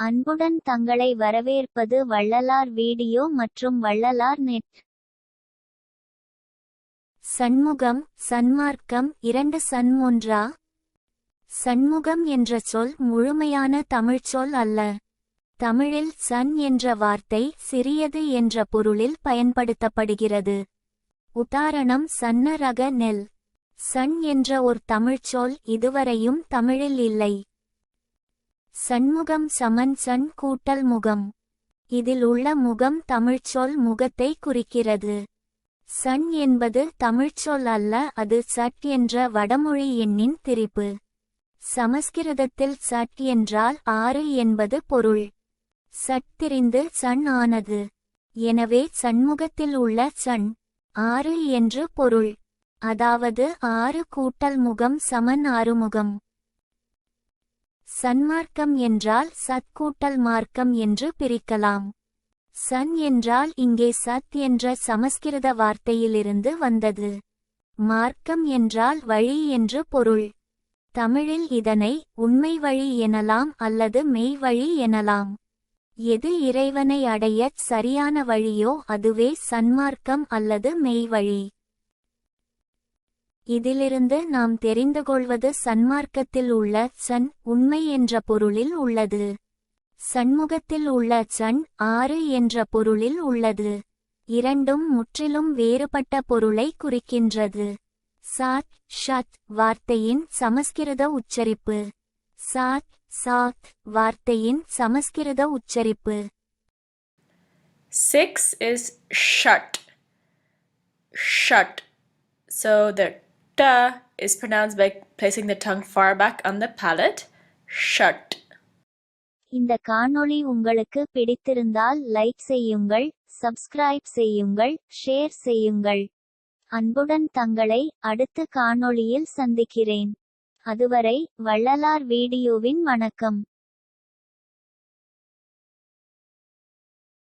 அன்புடன் தங்களை வரவேற்பது வள்ளலார் வீடியோ மற்றும் வள்ளலார் நெட் சண்முகம் சன்மார்க்கம் இரண்டு சன் ஒன்றா சண்முகம் என்ற சொல் முழுமையான தமிழ்ச்சொல் அல்ல. தமிழில் சன் என்ற வார்த்தை சிறியது என்ற பொருளில் பயன்படுத்தப்படுகிறது. உதாரணம் சன்ன ரக நெல். சன் என்ற ஒரு தமிழ்ச்சொல் இதுவரையும் தமிழில் இல்லை. சண்முகம் சமன் சன் கூட்டல் முகம். இதில் உள்ள முகம் தமிழ்ச்சொல் முகத்தை குறிக்கிறது. சன் என்பது தமிழ்ச்சொல் அல்ல அது சட் என்ற வடமொழி எண்ணின் திரிப்பு சமஸ்கிருதத்தில் சட் என்றால் ஆறு என்பது பொருள். சட் திரிந்து சன் ஆனது. எனவே சண்முகத்தில் உள்ள சன் ஆறு என்று பொருள். அதாவது ஆறு கூட்டல் முகம் சமன் ஆறுமுகம். சன்மார்க்கம் என்றால் சத்கூட்டல் மார்க்கம் என்று பிரிக்கலாம். சன் என்றால் இங்கே சத் என்ற சமஸ்கிருத வார்த்தையிலிருந்து வந்தது. மார்க்கம் என்றால் வழி என்று பொருள். தமிழில் இதனை உண்மை வழி எனலாம் அல்லது மெய் வழி எனலாம். எது இறைவனை அடையச் சரியான வழியோ அதுவே சன்மார்க்கம் அல்லது மெய் வழி. இதிலிருந்து நாம் தெரிந்து கொள்வது சன்மார்க்கத்தில் உள்ள சன் உண்மை என்ற பொருளில் உள்ளது. சண்முகத்தில் உள்ள சன் ஆறு என்ற பொருளில் உள்ளது. இரண்டும் முற்றிலும் வேறுபட்ட பொருளை குறிக்கின்றது. சாத் ஷத் வார்த்தையின் சமஸ்கிருத உச்சரிப்பு. சாத் சாத் வார்த்தையின் சமஸ்கிருத உச்சரிப்பு. சிக்ஸ் இஸ் ஷட் ஷட் So the t is pronounced by placing the tongue far back on the palate. Shut. இந்த காணொளி உங்களுக்கு பிடித்திருந்தால் லைக் செய்யுங்கள் சப்ஸ்கிரைப் செய்யுங்கள் ஷேர் செய்யுங்கள் அன்புடன் தங்களை அடுத்த காணொளியில் சந்திக்கிறேன் அதுவரை வள்ளலார் வீடியோவின் வணக்கம்